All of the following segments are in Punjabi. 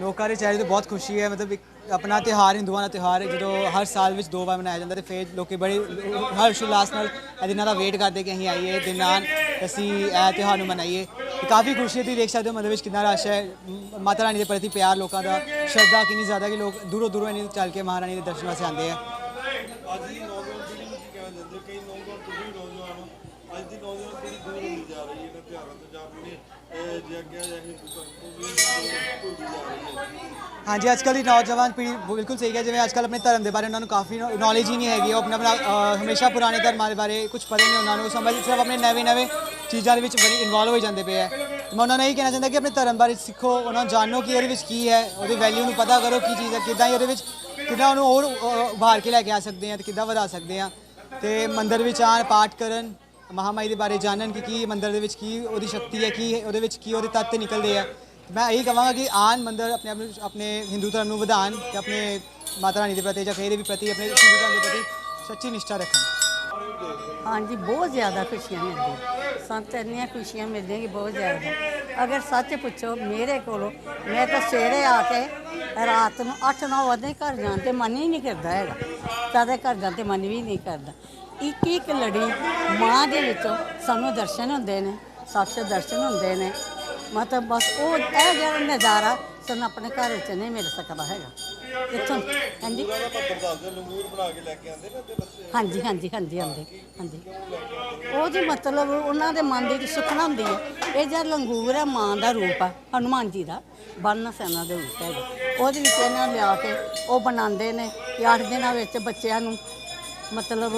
ਲੋਕਾਂ ਦੇ ਚਿਹਰੇ ਤੇ ਬਹੁਤ ਖੁਸ਼ੀ ਹੈ, ਮਤਲਬ ਇੱਕ ਆਪਣਾ ਤਿਉਹਾਰ, ਹਿੰਦੂਆਂ ਦਾ ਤਿਉਹਾਰ ਹੈ, ਜਦੋਂ ਹਰ ਸਾਲ ਵਿੱਚ ਦੋ ਵਾਰ ਮਨਾਇਆ ਜਾਂਦਾ ਤੇ ਫਿਰ ਲੋਕੀ ਬੜੇ ਹਰਸ਼ ਉਲਾਸ ਨਾਲ ਇਹ ਦਿਨਾਂ ਦਾ ਵੇਟ ਕਰਦੇ ਕਿ ਅਸੀਂ ਆਈਏ ਦਿਨ ਨਾਲ ਅਸੀਂ ਇਹ ਤਿਉਹਾਰ ਨੂੰ ਮਨਾਈਏ। ਤੇ ਕਾਫੀ ਖੁਸ਼ੀ ਹੈ, ਤੁਸੀਂ ਦੇਖ ਸਕਦੇ ਹੋ ਮੰਦਰ ਵਿੱਚ ਕਿੰਨਾ ਰਸ਼ ਹੈ। ਮਾਤਾ ਰਾਣੀ ਦੇ ਪ੍ਰਤੀ ਪਿਆਰ ਲੋਕਾਂ ਦਾ, ਸ਼ਰਧਾ ਕਿੰਨੀ ਜ਼ਿਆਦਾ ਕਿ ਲੋਕ ਦੂਰੋਂ ਦੂਰੋਂ ਇੰਨੀ ਚੱਲ ਕੇ ਮਹਾਰਾਣੀ ਦੇ ਦਰਸ਼ਨ ਵਾਸਤੇ ਆਉਂਦੇ ਆ। ਅੱਜ ਦੀ ਨੌਜਵਾਨ ਪੀੜ੍ਹੀ ਨੂੰ ਕੀ ਕਹਿਣਾ ਕਈ ਨੌਜਵਾਨ ਤੁਸੀਂ ਅੱਜ ਦੀ ਨੌਜਵਾਨ ਪੀੜ੍ਹੀ ਦੂਰ ਹੁੰਦੀ ਜਾ ਰਹੀ? ਹੈ ਇਹਨਾਂ ਤਿਉਹਾਰਾਂ ਤੋਂ ਜਾਂ ਆਪਣੇ ਜੇ ਅੱਗੇ ਜਾਂ ਹਿੰਦੂ ਤੋਂ ਵੀ ਦੂਰ ਭੁੱਲਦੀ ਜਾ ਰਹੀ ਹੈ। ਹਾਂਜੀ ਅੱਜ ਕੱਲ੍ਹ ਦੀ ਨੌਜਵਾਨ ਪੀੜ੍ਹੀ ਬਿਲਕੁਲ ਸਹੀ ਹੈ ਜਿਵੇਂ ਅੱਜ ਕੱਲ੍ਹ ਆਪਣੇ ਧਰਮ ਦੇ ਬਾਰੇ ਉਹਨਾਂ ਨੂੰ ਕਾਫੀ ਨੌਲੇਜ ਹੀ ਨਹੀਂ ਹੈਗੀ। ਉਹ ਆਪਣਾ ਆਪਣਾ ਹਮੇਸ਼ਾ ਪੁਰਾਣੇ ਧਰਮਾਂ ਦੇ ਬਾਰੇ ਕੁਝ ਪਤਾ ਹੀ ਨਹੀਂ ਉਹਨਾਂ ਨੂੰ। ਸਮਝ ਸਿਰਫ ਆਪਣੇ ਨਵੇਂ ਨਵੇਂ ਚੀਜ਼ਾਂ ਦੇ ਵਿੱਚ ਬੜੀ ਇਨਵੋਲਵ ਹੋ ਜਾਂਦੇ ਪਏ ਹੈ ਮੈਂ ਉਹਨਾਂ ਨੂੰ ਇਹ ਕਹਿਣਾ ਚਾਹੁੰਦਾ ਕਿ ਆਪਣੇ ਧਰਮ ਬਾਰੇ ਸਿੱਖੋ। ਉਹਨਾਂ ਨੂੰ ਜਾਣੋ ਕਿ ਉਹਦੇ ਵਿੱਚ ਕੀ ਹੈ। ਉਹਦੀ ਵੈਲਿਊ ਨੂੰ ਪਤਾ ਕਰੋ ਕੀ ਚੀਜ਼ ਹੈ ਕਿੱਦਾਂ ਹੀ ਉਹਦੇ ਵਿੱਚ ਕਿੱਦਾਂ ਉਹਨੂੰ ਹੋਰ ਅ, ਉਭਾਰ ਕੇ ਲੈ ਕੇ ਆ ਸਕਦੇ ਆ ਤੇ ਕਿੱਦਾਂ ਵਧਾ ਸਕਦੇ ਆ। ਤੇ ਮੰਦਰ ਵਿੱਚ ਆਣ ਪਾਠ ਕਰਨ ਮਹਾਮਾਈ ਦੇ ਬਾਰੇ ਜਾਣਨ ਕਿ ਕੀ ਮੰਦਿਰ ਦੇ ਵਿੱਚ ਕੀ ਉਹਦੀ ਸ਼ਕਤੀ ਹੈ, ਕੀ ਉਹਦੇ ਵਿੱਚ ਕੀ ਉਹਦੇ ਤੱਤ ਨਿਕਲਦੇ ਆ। ਮੈਂ ਇਹੀ ਕਹਾਂਗਾ ਕਿ ਆਨ ਮੰਦਰ ਆਪਣੇ ਨੂੰ, ਆਪਣੇ ਹਿੰਦੂ ਧਰਮ ਨੂੰ ਵਧਾਉਣ ਤੇ ਆਪਣੇ ਮਾਤਾ ਰਾਣੀ ਦੇ ਪ੍ਰਤੀ ਜਾਂ ਕਿਸੇ ਦੇ ਵੀ ਪ੍ਰਤੀ, ਆਪਣੇ ਹਿੰਦੂ ਧਰਮ ਦੇ ਪ੍ਰਤੀ ਸੱਚੀ ਨਿਸ਼ਠਾ ਰੱਖਣ। ਹਾਂਜੀ, ਬਹੁਤ ਜ਼ਿਆਦਾ ਖੁਸ਼ੀਆਂ ਮਿਲਦੀਆਂ। ਸੰਤ ਇੰਨੀਆਂ ਖੁਸ਼ੀਆਂ ਮਿਲਦੀਆਂ ਕਿ ਬਹੁਤ ਜ਼ਿਆਦਾ। ਅਗਰ ਸੱਚ ਪੁੱਛੋ, ਮੇਰੇ ਕੋਲੋਂ, ਮੈਂ ਤਾਂ ਸਵੇਰੇ ਆ ਕੇ ਰਾਤ ਨੂੰ 8-9 ਵਜੇ ਘਰ ਜਾਣ ਤੇ ਮਨ ਹੀ ਨਹੀਂ ਕਰਦਾ ਹੈਗਾ। ਕਦੇ ਘਰ ਜਾਣ ਤੇ ਮਨ ਵੀ ਨਹੀਂ ਕਰਦਾ। ਇੱਕ ਇੱਕ ਲੜੀ ਮਾਂ ਦੇ ਵਿੱਚੋਂ ਸਾਨੂੰ ਦਰਸ਼ਨ ਹੁੰਦੇ ਨੇ ਸਾਕਸ਼ਾਤ ਦਰਸ਼ਨ ਹੁੰਦੇ ਨੇ। ਮਤਲਬ ਬਸ ਉਹ ਇਹ ਜਿਹੜਾ ਨਜ਼ਾਰਾ ਸਾਨੂੰ ਆਪਣੇ ਘਰ ਵਿੱਚ ਨਹੀਂ ਮਿਲ ਸਕਦਾ ਹੈਗਾ। ਇੱਥੋਂ ਹਾਂਜੀ? ਹਾਂਜੀ ਹਾਂਜੀ ਹਾਂਜੀ ਹਾਂਜੀ ਹਾਂਜੀ। ਉਹ ਜੀ ਮਤਲਬ ਉਹਨਾਂ ਦੇ ਮਨ ਦੇ ਵਿੱਚ ਸੁਖਨਾ ਹੁੰਦੀ ਹੈ। ਇਹ ਜਿਹੜਾ ਲੰਗੂਰ ਹੈ ਮਾਂ ਦਾ ਰੂਪ ਹੈ ਹਨੂਮਾਨ ਜੀ ਦਾ ਬੰਨ ਸੈਨਾ ਦੇ ਰੂਪ ਹੈ ਉਹਦੇ ਵਿੱਚ ਇਹਨਾਂ ਲਿਆ ਕੇ ਉਹ ਬਣਾਉਂਦੇ ਨੇ। ਕਿ ਅੱਠ ਦਿਨਾਂ ਵਿੱਚ ਬੱਚਿਆਂ ਨੂੰ ਮਤਲਬ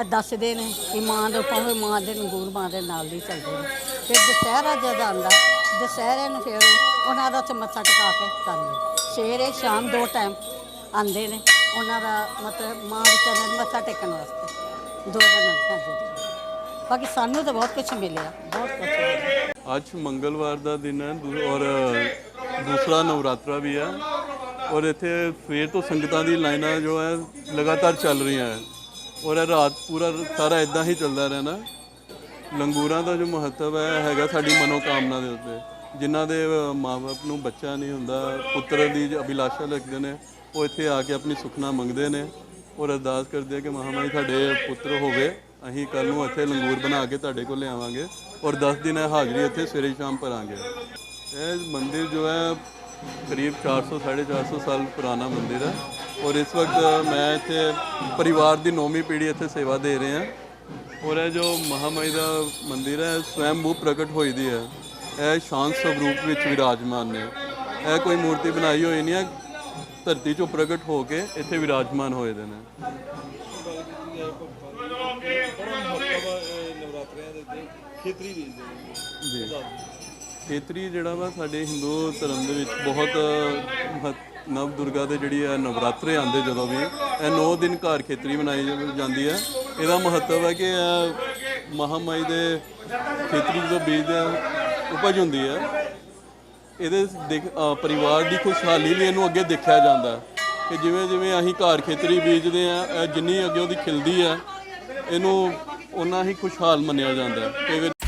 ਅ, ਦੱਸਦੇ ਨੇ ਕਿ ਮਾਂ ਦੇ ਭਾਵੇਂ ਮਾਂ ਦੇ ਲੰਗੂਰ ਮਾਂ ਦੇ ਨਾਲ ਹੀ ਚੱਲਦੇ ਨੇ। ਫਿਰ ਦੁਸਹਿਰਾ ਜਦ ਆਉਂਦਾ ਦੁਸਹਿਰੇ ਨੂੰ ਫਿਰ ਉਹਨਾਂ ਦਾ ਉੱਥੇ ਮੱਥਾ ਟਿਕਾ ਕੇ ਕਰਦੇ ਸਵੇਰੇ ਸ਼ਾਮ ਦੋ ਟਾਈਮ ਆਉਂਦੇ ਨੇ ਉਹਨਾਂ ਦਾ ਮਤਲਬ ਮਾਂ ਦੇ ਨੂੰ ਮੱਥਾ ਟੇਕਣ ਵਾਸਤੇ। ਦੋ ਦਿਨ ਕਰਦੇ ਬਾਕੀ ਸਾਨੂੰ ਤਾਂ ਬਹੁਤ ਕੁਝ ਮਿਲਿਆ ਬਹੁਤ ਕੁਝ ਮਿਲਿਆ। ਅੱਜ ਮੰਗਲਵਾਰ ਦਾ ਦਿਨ ਹੈ ਦੂ- ਔਰ ਦੂਸਰਾ ਨਵਰਾਤਰਾ ਵੀ ਹੈ। ਔਰ ਇੱਥੇ ਸਵੇਰ ਤੋਂ ਸੰਗਤਾਂ ਦੀ ਲਾਈਨਾਂ ਜੋ ਹੈ ਲਗਾਤਾਰ ਚੱਲ ਰਹੀਆਂ ਹੈ। ਔਰ ਇਹ ਰਾਤ ਪੂਰਾ ਸਾਰਾ ਇਦਾਂ ਹੀ ਚੱਲਦਾ ਰਹਿਣਾ। ਲੰਗੂਰਾਂ ਦਾ ਜੋ ਮਹੱਤਵ ਹੈ, ਹੈਗਾ ਸਾਡੀ ਮਨੋਕਾਮਨਾ ਦੇ ਉੱਤੇ। ਜਿਨ੍ਹਾਂ ਦੇ ਮਾਪੇ ਨੂੰ ਬੱਚਾ ਨਹੀਂ ਹੁੰਦਾ, ਪੁੱਤਰ ਦੀ ਜੋ ਅਭਿਲਾਸ਼ਾ ਰੱਖਦੇ ਨੇ, ਉਹ ਇੱਥੇ ਆ ਕੇ ਆਪਣੀ ਸੁਖਨਾ ਮੰਗਦੇ ਨੇ। ਔਰ ਅਰਦਾਸ ਕਰਦੇ ਕਿ ਮਹਾਮਾਈ ਸਾਡੇ ਪੁੱਤਰ ਹੋਵੇ। ਅਸੀਂ ਕੱਲ ਨੂੰ ਇੱਥੇ ਲੰਗੂਰ ਬਣਾ ਕੇ ਤੁਹਾਡੇ ਕੋਲ ਲਿਆਵਾਂਗੇ। ਔਰ 10 ਦਿਨ ਇਹ ਹਾਜ਼ਰੀ ਇੱਥੇ ਸਵੇਰੇ ਸ਼ਾਮ ਭਰਾਂਗੇ। ਇਹ ਮੰਦਿਰ ਜੋ ਹੈ, ਕਰੀਬ 400 450 ਸਾਲ ਪੁਰਾਣਾ ਮੰਦਿਰ ਹੈ। ਔਰ ਇਸ ਵਕਤ ਮੈਂ ਇੱਥੇ ਪਰਿਵਾਰ ਦੀ ਨੌਵੀਂ ਪੀੜ੍ਹੀ ਇੱਥੇ ਸੇਵਾ ਦੇ ਰਹੇ। ਹਾਂ ਔਰ ਇਹ ਜੋ ਮਹਾਮਾਈ ਦਾ ਮੰਦਿਰ ਹੈ ਸਵੈਮਭੂ ਪ੍ਰਗਟ ਹੋਈ ਦੀ ਹੈ। ਇਹ ਸ਼ਾਂਤ ਸਰੂਪ ਵਿੱਚ ਵਿਰਾਜਮਾਨ ਨੇ। ਇਹ ਕੋਈ ਮੂਰਤੀ ਬਣਾਈ ਹੋਈ ਨਹੀਂ ਹੈ। ਧਰਤੀ ਚੋਂ ਪ੍ਰਗਟ ਹੋ ਕੇ ਇੱਥੇ ਵਿਰਾਜਮਾਨ ਹੋਏ ਦੇ ਨੇ। ਖੇਤਰੀ ਜੀ। ਖੇਤਰੀ ਜਿਹੜਾ ਵਾ ਸਾਡੇ ਹਿੰਦੂ ਧਰਮ ਦੇ ਵਿੱਚ ਬਹੁਤ ਨਵ ਦੁਰਗਾ ਦੇ ਜਿਹੜੀ ਹੈ ਨਵਰਾਤਰੇ ਆਉਂਦੇ ਜਦੋਂ ਵੀ, ਇਹ 9 ਦਿਨ ਘਰ ਖੇਤਰੀ ਮਨਾਈ ਜਾਂਦੀ ਹੈ। ਇਹਦਾ ਮਹੱਤਵ ਹੈ ਕਿ ਇਹ ਮਹਾਮਾਈ ਦੇ ਖੇਤਰੀ ਜਦੋਂ ਬੀਜਦੇ ਉਪਜ ਹੁੰਦੀ ਹੈ। ਇਹਦੇ ਦੇਖ- ਪਰਿਵਾਰ ਦੀ ਖੁਸ਼ਹਾਲੀ ਲਈ ਇਹਨੂੰ ਅੱਗੇ ਦੇਖਿਆ ਜਾਂਦਾ ਕਿ ਜਿਵੇਂ ਜਿਵੇਂ ਅਸੀਂ ਘਰ ਖੇਤਰੀ ਬੀਜਦੇ ਆ ਜਿੰਨੀ ਅੱਗੇ ਉਹਦੀ ਖਿਲਦੀ ਹੈ, ਇਹਨੂੰ ਉਨਾ ਹੀ ਖੁਸ਼ਹਾਲ ਮੰਨਿਆ ਜਾਂਦਾ ਹੈ। ਕਈ ਵਾਰੀ